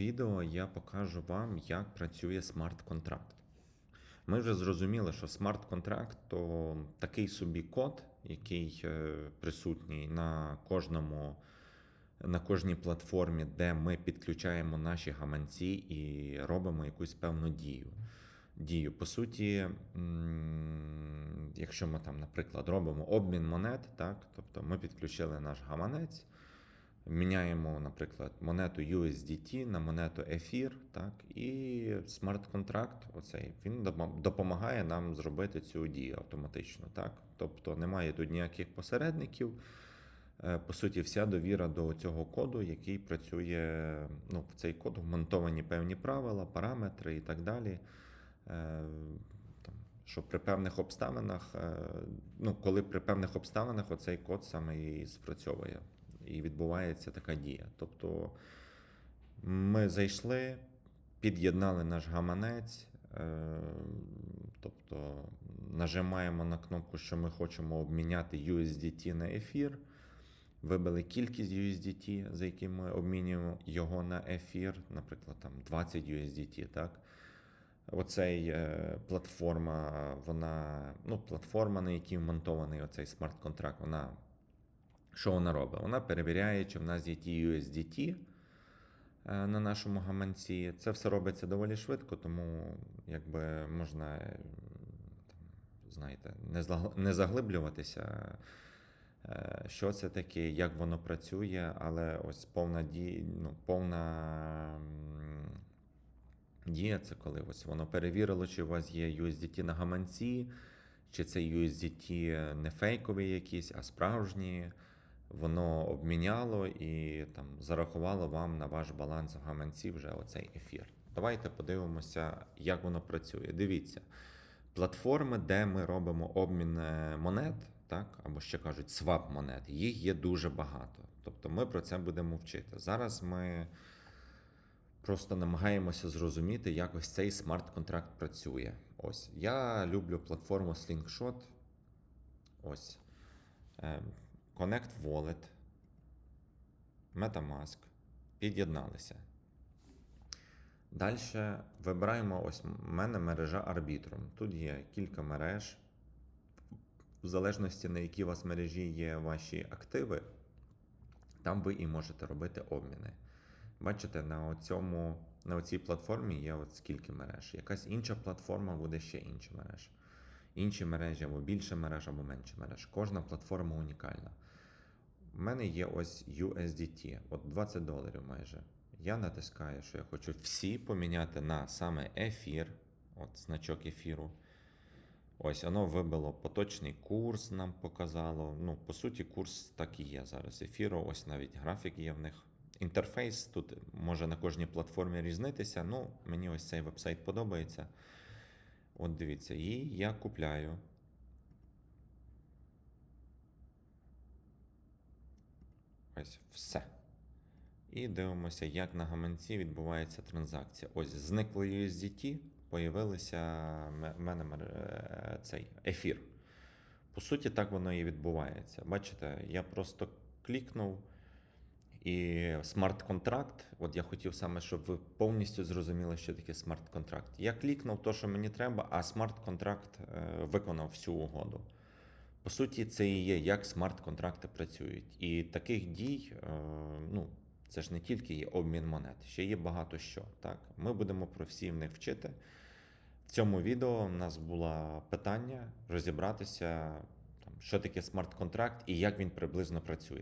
відео я покажу вам, як працює смарт-контракт. Ми вже зрозуміли, що смарт-контракт то такий собі код, який е, присутній на кожному. На кожній платформі, де ми підключаємо наші гаманці і робимо якусь певну дію. Дію. По суті, якщо ми там, наприклад, робимо обмін монет, так, тобто ми підключили наш гаманець, міняємо, наприклад, монету USDT на монету Ефір, так, і смарт-контракт, оцей, він допомагає нам зробити цю дію автоматично. Так? Тобто немає тут ніяких посередників. Е, По суті, вся довіра до цього коду, який працює, ну, в цей код вмонтовані певні правила, параметри і так далі. Е, що при певних обставинах, е, ну, коли при певних обставинах оцей код саме і спрацьовує, і відбувається така дія. Тобто ми зайшли, під'єднали наш гаманець, е, тобто нажимаємо на кнопку, що ми хочемо обміняти USDT на ефір. Вибили кількість USDT, за яким ми обмінюємо його на ефір, наприклад, там 20 USDT, так? Оцей е, платформа, вона, ну, платформа, на якій вмонтований оцей смарт-контракт, вона що вона робить? Вона перевіряє, чи в нас є ті USDT е, на нашому гаманці. Це все робиться доволі швидко, тому якби можна, е, знаєте, не заглиблюватися. Е, Що це таке, як воно працює, але ось повна дія, ну, повна дія це коли ось воно перевірило, чи у вас є USDT на гаманці, чи це USDT не фейкові якісь, а справжні. Воно обміняло і там зарахувало вам на ваш баланс в гаманці вже оцей ефір. Давайте подивимося, як воно працює. Дивіться, платформи, де ми робимо обмін монет, так, або ще кажуть, свап монет, їх є дуже багато. Тобто ми про це будемо вчити. Зараз ми просто намагаємося зрозуміти, як ось цей смарт-контракт працює. Ось я люблю платформу Slingshot. Ось. Connect Wallet, MetaMask. Під'єдналися. Далі вибираємо ось в мене мережа Arbitrum. Тут є кілька мереж. В залежності на які у вас мережі є ваші активи, там ви і можете робити обміни. Бачите, на, цьому, на цій платформі є от скільки мереж. Якась інша платформа буде ще інші мережі. Інші мережі або більше мереж, або менше мереж. Кожна платформа унікальна. У мене є ось USDT, от 20 доларів майже. Я натискаю, що я хочу всі поміняти на саме ефір, от значок ефіру. Ось воно вибило поточний курс, нам показало. Ну, по суті, курс так і є зараз. Ефіру, ось навіть графік є в них. Інтерфейс тут може на кожній платформі різнитися. Ну, мені ось цей вебсайт подобається. От дивіться, і я купляю. Ось все. І дивимося, як на гаманці відбувається транзакція. Ось зникло USDT, появилися в мене е, цей ефір. По суті, так воно і відбувається. Бачите, я просто клікнув і смарт-контракт. От я хотів саме, щоб ви повністю зрозуміли, що таке смарт-контракт. Я клікнув то, що мені треба, а смарт-контракт е, виконав всю угоду. По суті, це і є, як смарт-контракти працюють. І таких дій, е, ну, це ж не тільки є обмін монет, ще є багато що. Так? Ми будемо про всі в них вчити. В цьому відео в нас було питання розібратися, там, що таке смарт-контракт і як він приблизно працює.